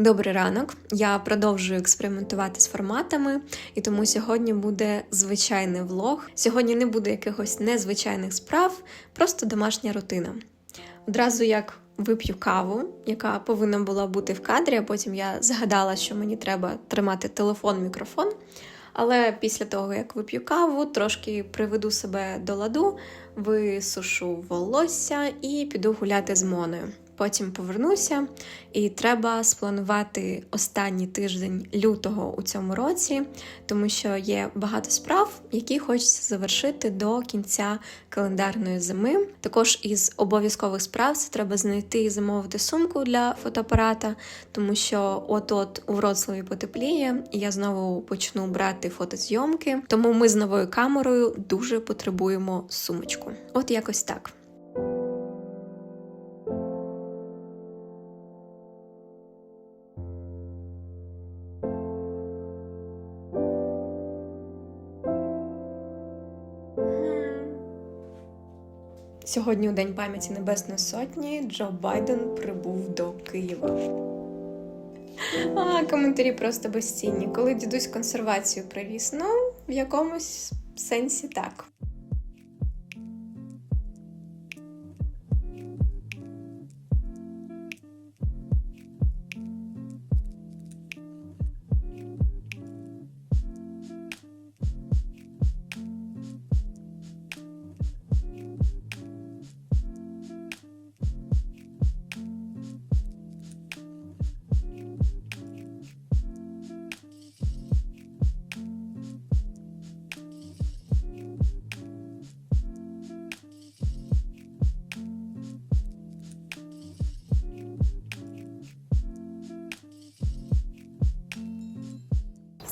Добрий ранок. Я продовжую експериментувати з форматами, і тому сьогодні буде звичайний влог. Сьогодні не буде якихось незвичайних справ, просто домашня рутина. Одразу як вип'ю каву, яка повинна була бути в кадрі, а потім я згадала, що мені треба тримати телефон, мікрофон. Але після того, як вип'ю каву, трошки приведу себе до ладу, висушу волосся і піду гуляти з Моною. Потім повернуся, і треба спланувати останній тиждень лютого у цьому році, тому що є багато справ, які хочеться завершити до кінця календарної зими. Також із обов'язкових справ це треба знайти і замовити сумку для фотоапарата, тому що от-от у Вроцлаві потепліє, і я знову почну брати фотозйомки. Тому ми з новою камерою дуже потребуємо сумочку. От якось так. Сьогодні, у День пам'яті Небесної Сотні, Джо Байден прибув до Києва. А, коментарі просто безцінні. Коли дідусь консервацію привіз, ну, в якомусь сенсі так.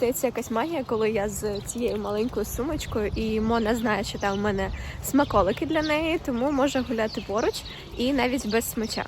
Стається якась магія, коли я з цією маленькою сумочкою, і Мона знає, що там в мене смаколики для неї, тому може гуляти поруч і навіть без смача.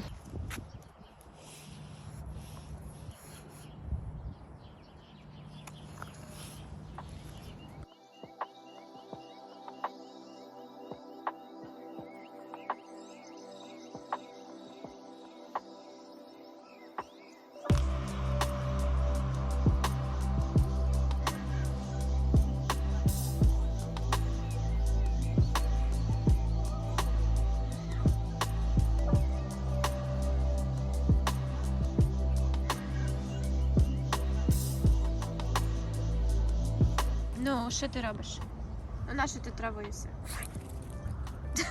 Що ти робиш? Ну, на що ти травився?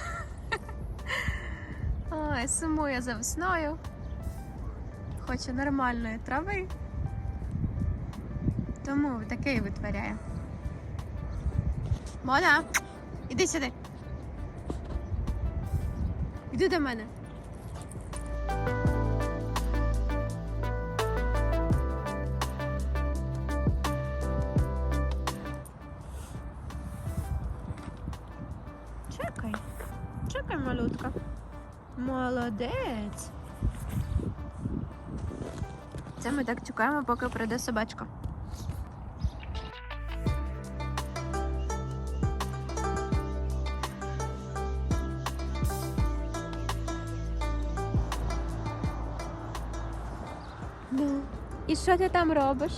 Ой, сумує за весною. Хоче нормальної трави. Тому таке і витворяє. Мона, іди сюди. Іди до мене. Малютка. Молодець. Це ми так чекаємо, поки прийде собачка. Ну, і що ти там робиш?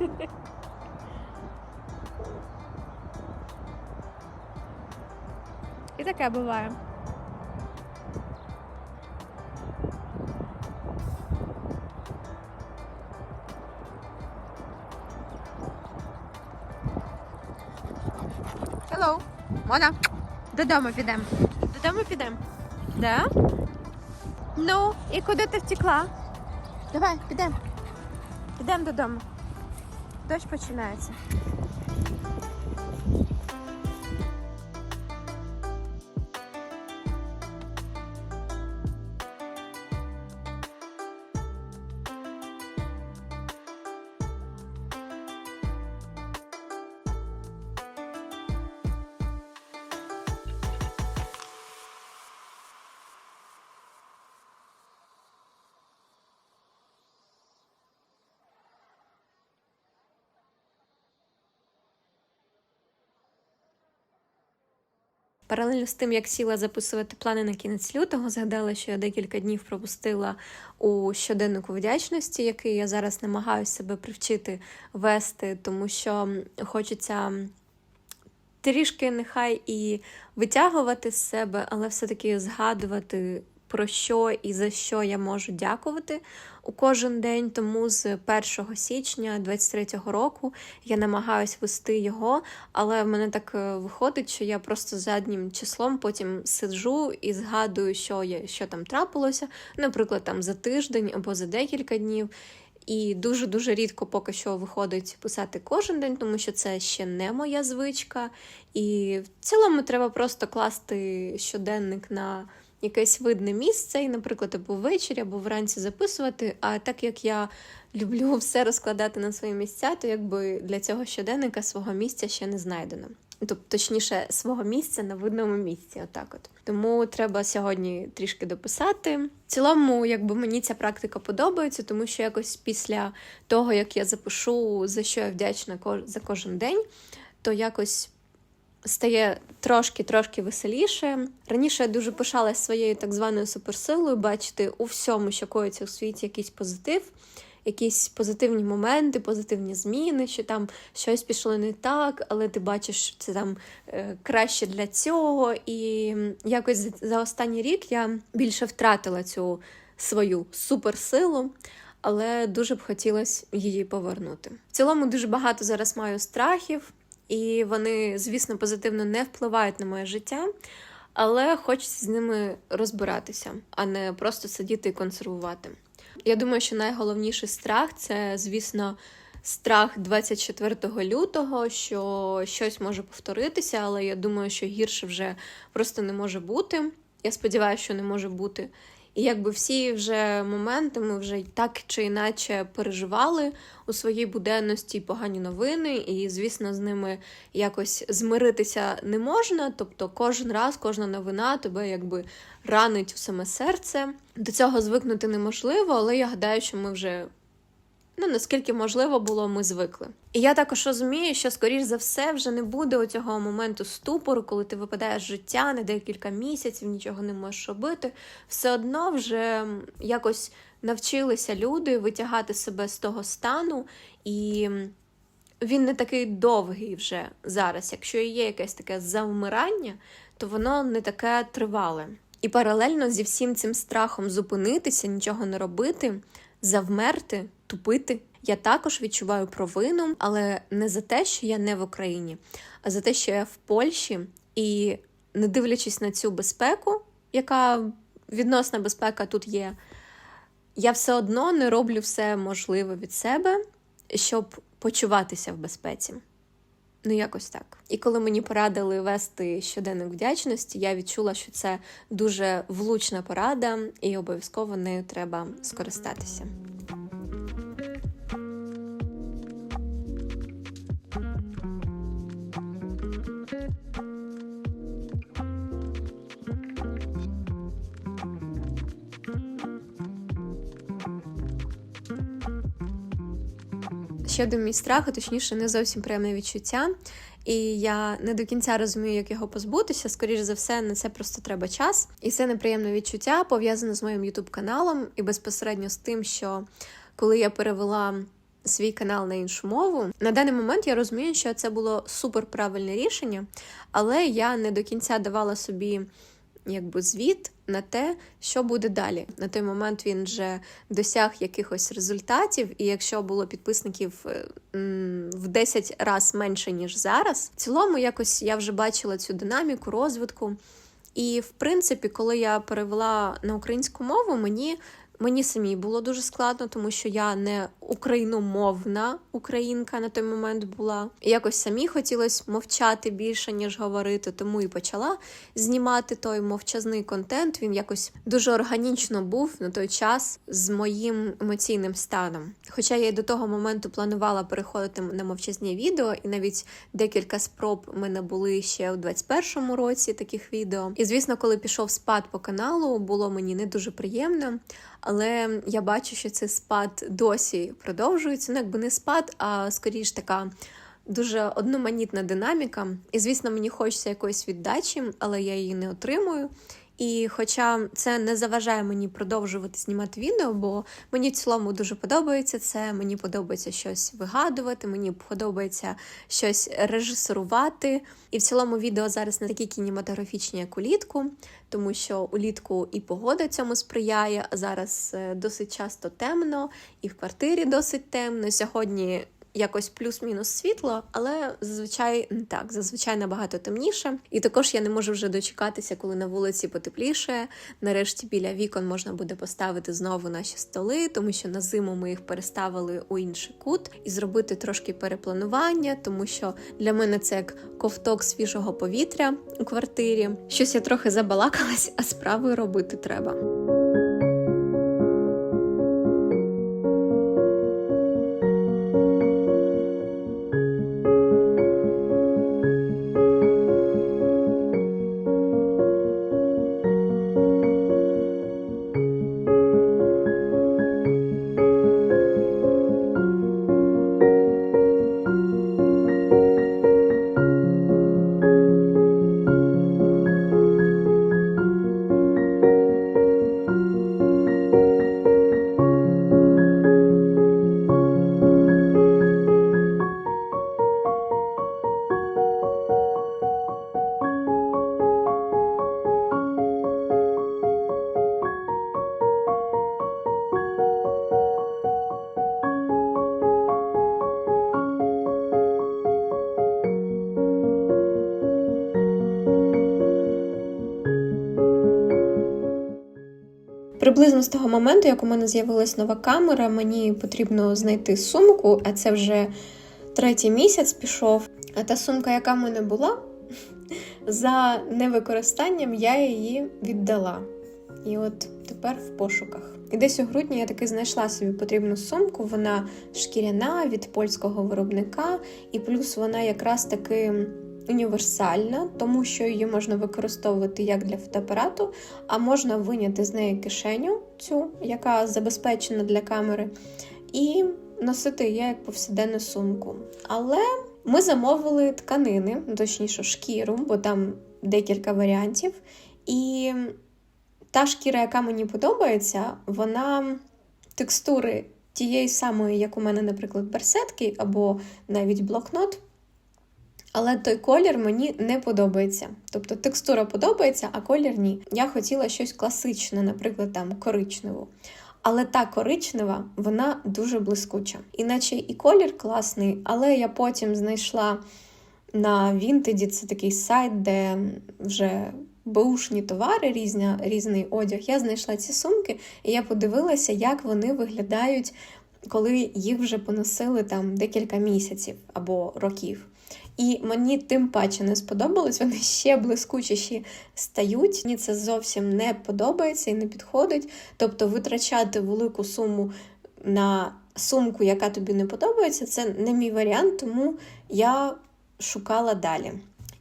І таке буває. Hello. Мона. Додому підемо. Додому підемо. Да? Ну, і куди ти втекла? Давай, підемо. Підемо додому. Дощ починається. Паралельно з тим, як сіла записувати плани на кінець лютого, згадала, що я декілька днів пропустила у щоденнику вдячності, який я зараз намагаюся себе привчити вести, тому що хочеться трішки нехай і витягувати з себе, але все-таки згадувати. Про що і за що я можу дякувати у кожен день. Тому з 1 січня 23-го року я намагаюся вести його, але в мене так е, виходить, що я просто заднім числом потім сиджу і згадую, що я що там трапилося, наприклад, там за тиждень або за декілька днів. І дуже-дуже рідко поки що виходить писати кожен день, тому що це ще не моя звичка. І в цілому треба просто класти щоденник на якесь видне місце, і, наприклад, або ввечері, або вранці записувати. А так як я люблю все розкладати на свої місця, то якби для цього щоденника свого місця ще не знайдено. Тобто, точніше, свого місця на видному місці, отак от. Тому треба сьогодні трішки дописати. В цілому, якби мені ця практика подобається, тому що якось після того, як я запишу, за що я вдячна за кожен день, то якось стає трошки-трошки веселіше. Раніше я дуже пишалась своєю так званою суперсилою, бачити у всьому, що коїться у світі, якийсь позитив. Якісь позитивні моменти, позитивні зміни, що там щось пішло не так, але ти бачиш це там е, краще для цього. І якось за останній рік я більше втратила цю свою суперсилу, але дуже б хотілося її повернути. В цілому дуже багато зараз маю страхів, і вони, звісно, позитивно не впливають на моє життя, але хочеться з ними розбиратися, а не просто сидіти і консервувати. Я думаю, що найголовніший страх це, звісно, страх 24 лютого, що щось може повторитися, але я думаю, що гірше вже просто не може бути. Я сподіваюся, що не може бути. І якби всі вже моменти ми вже так чи іначе переживали у своїй буденності погані новини, і, звісно, з ними якось змиритися не можна. Тобто, кожен раз, кожна новина тебе якби ранить у саме серце. До цього звикнути неможливо, але я гадаю, що ми вже ну наскільки можливо було, ми звикли. І я також розумію, що, скоріш за все, вже не буде у цього моменту ступору, коли ти випадаєш з життя на декілька місяців, нічого не можеш робити. Все одно вже якось навчилися люди витягати себе з того стану, і він не такий довгий вже зараз. Якщо є якесь таке завмирання, то воно не таке тривале. І паралельно зі всім цим страхом зупинитися, нічого не робити, завмерти, тупити. Я також відчуваю провину, але не за те, що я не в Україні, а за те, що я в Польщі, і не дивлячись на цю безпеку, яка відносна безпека тут є, я все одно не роблю все можливе від себе, щоб почуватися в безпеці. Ну, якось так. І коли мені порадили вести щоденник вдячності, я відчула, що це дуже влучна порада, і обов'язково нею треба скористатися. Ще один мій страх, а точніше, не зовсім приємне відчуття. І я не до кінця розумію, як його позбутися. Скоріше за все, на це просто треба час. І це неприємне відчуття пов'язане з моїм ютуб каналом і безпосередньо з тим, що коли я перевела свій канал на іншу мову, на даний момент я розумію, що це було супер правильне рішення, але я не до кінця давала собі якби звіт на те, що буде далі. На той момент він вже досяг якихось результатів, і якщо було підписників е, в 10 разів менше, ніж зараз, в цілому якось я вже бачила цю динаміку розвитку. І, в принципі, коли я перевела на українську мову, мені Мені самій було дуже складно, тому що я не україномовна українка на той момент була. І якось самі хотілося мовчати більше, ніж говорити, тому і почала знімати той мовчазний контент. Він якось дуже органічно був на той час з моїм емоційним станом. Хоча я й до того моменту планувала переходити на мовчазні відео, і навіть декілька спроб в мене були ще у 21-му році таких відео. І звісно, коли пішов спад по каналу, було мені не дуже приємно. Але я бачу, що цей спад досі продовжується. Ну, якби не спад, а скоріш така дуже одноманітна динаміка. І, звісно, мені хочеться якоїсь віддачі, але я її не отримую. І хоча це не заважає мені продовжувати знімати відео, бо мені в цілому дуже подобається це, мені подобається щось вигадувати, мені подобається щось режисерувати. І в цілому відео зараз не такі кінематографічні, як улітку, тому що улітку і погода цьому сприяє, а зараз е, досить часто темно, і в квартирі досить темно. Сьогодні якось плюс-мінус світло, але зазвичай не так. Зазвичай набагато темніше. І також я не можу вже дочекатися, коли на вулиці потепліше. Нарешті біля вікон можна буде поставити знову наші столи, тому що на зиму ми їх переставили у інший кут і зробити трошки перепланування, тому що для мене це як ковток свіжого повітря у квартирі. Щось я трохи забалакалась, а справи робити треба. Приблизно з того моменту, як у мене з'явилась нова камера, мені потрібно знайти сумку, а це вже третій місяць пішов. А та сумка, яка в мене була, за невикористанням я її віддала. І от тепер в пошуках. І десь у грудні я таки знайшла собі потрібну сумку. Вона шкіряна від польського виробника, і плюс вона якраз таки універсальна, тому що її можна використовувати як для фотоапарату, а можна виняти з неї кишеню, цю, яка забезпечена для камери, і носити її як повсякденну сумку. Але ми замовили тканини, точніше, шкіру, бо там декілька варіантів. І та шкіра, яка мені подобається, вона текстури тієї самої, як у мене, наприклад, берсетки або навіть блокнот. Але той колір мені не подобається. Тобто текстура подобається, а колір ні. Я хотіла щось класичне, наприклад, там коричневу. Але та коричнева, вона дуже блискуча. Іначе і колір класний, але я потім знайшла на Вінтеді, це такий сайт, де вже беушні товари, різня, різний одяг. Я знайшла ці сумки, і я подивилася, як вони виглядають, коли їх вже поносили там декілька місяців або років. І мені тим паче не сподобалось, вони ще блискучіші стають. Мені це зовсім не подобається і не підходить. Тобто витрачати велику суму на сумку, яка тобі не подобається, це не мій варіант, тому я шукала далі.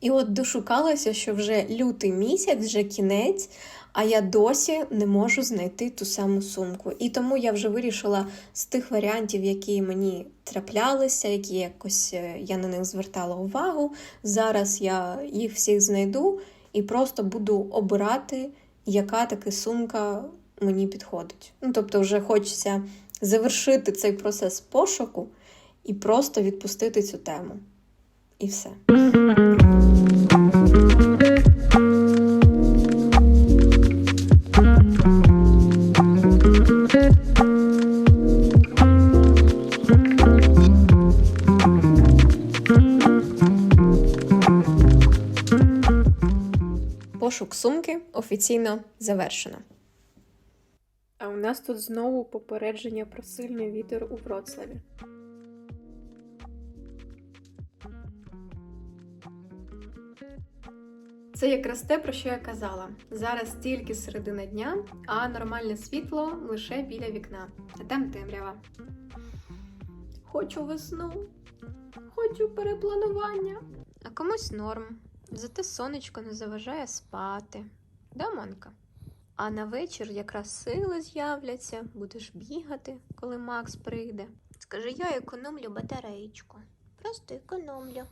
І от дошукалася, що вже лютий місяць, вже кінець, а я досі не можу знайти ту саму сумку. І тому я вже вирішила з тих варіантів, які мені траплялися, які якось е, я на них звертала увагу. Зараз я їх всіх знайду і просто буду обирати, яка таки сумка мені підходить. Ну, тобто, вже хочеться завершити цей процес пошуку і просто відпустити цю тему. І все. Пошук сумки офіційно завершено. А у нас тут знову попередження про сильний вітер у Вроцлаві. Це якраз те, про що я казала. Зараз тільки середина дня, а нормальне світло лише біля вікна, а там темрява. Хочу весну, хочу перепланування. А комусь норм. Зате сонечко не заважає спати. Да, Монка? А на вечір якраз сили з'являться, будеш бігати, коли Макс прийде. Скажи, я економлю батареєчку. просто економлю.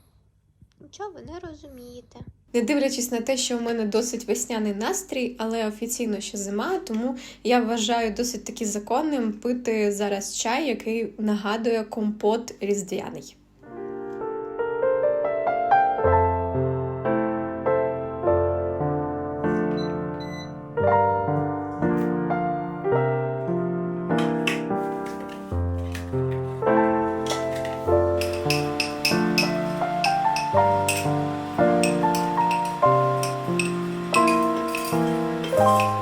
Нічого ви не розумієте. Не дивлячись на те, що у мене досить весняний настрій, але офіційно ще зима, тому я вважаю досить таки законним пити зараз чай, який нагадує компот різдвяний. Це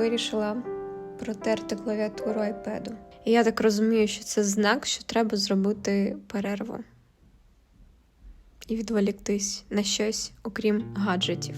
вирішила протерти клавіатуру айпеду. І я так розумію, що це знак, що треба зробити перерву і відволіктись на щось, окрім гаджетів.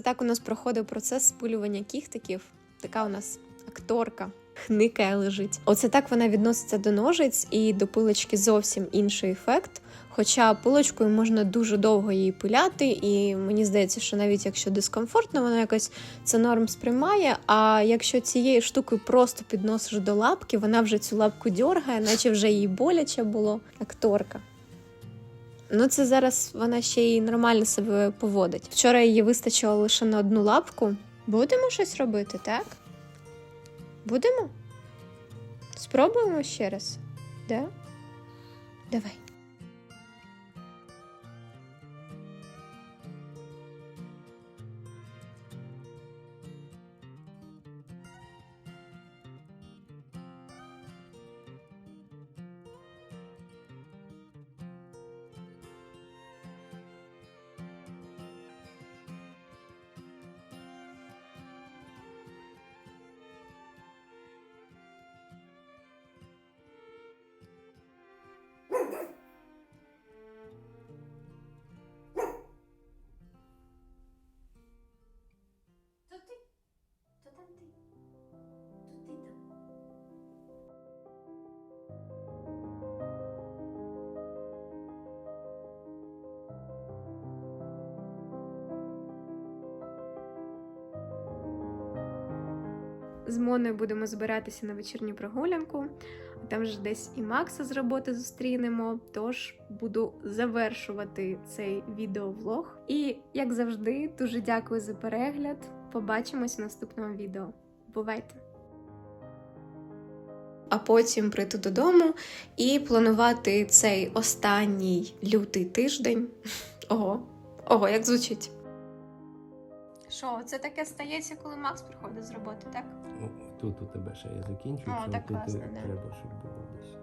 Це так у нас проходив процес спилювання кіхтиків. Така у нас акторка. Хникає лежить. Оце так вона відноситься до ножиць і до пилочки зовсім інший ефект. Хоча пилочкою можна дуже довго її пиляти, і мені здається, що навіть якщо дискомфортно, вона якось це норм сприймає. А якщо цією штукою просто підносиш до лапки, вона вже цю лапку дьоргає, наче вже їй боляче було. Акторка. Ну, це зараз вона ще й нормально себе поводить. Вчора її вистачило лише на одну лапку. Будемо щось робити, так? Будемо? Спробуємо ще раз? Да? Давай. З Моною будемо збиратися на вечірню прогулянку. Там ж десь і Макса з роботи зустрінемо. Тож буду завершувати цей відеовлог. І, як завжди, дуже дякую за перегляд. Побачимось в наступному відео. Бувайте! А потім прийти додому і планувати цей останній лютий тиждень. Ого, ого, як звучить. Що, це таке стається, коли Макс приходить з роботи, так? Тут у тебе ще я закінчую. О, це так тут класно, і да. треба, щоб було десь.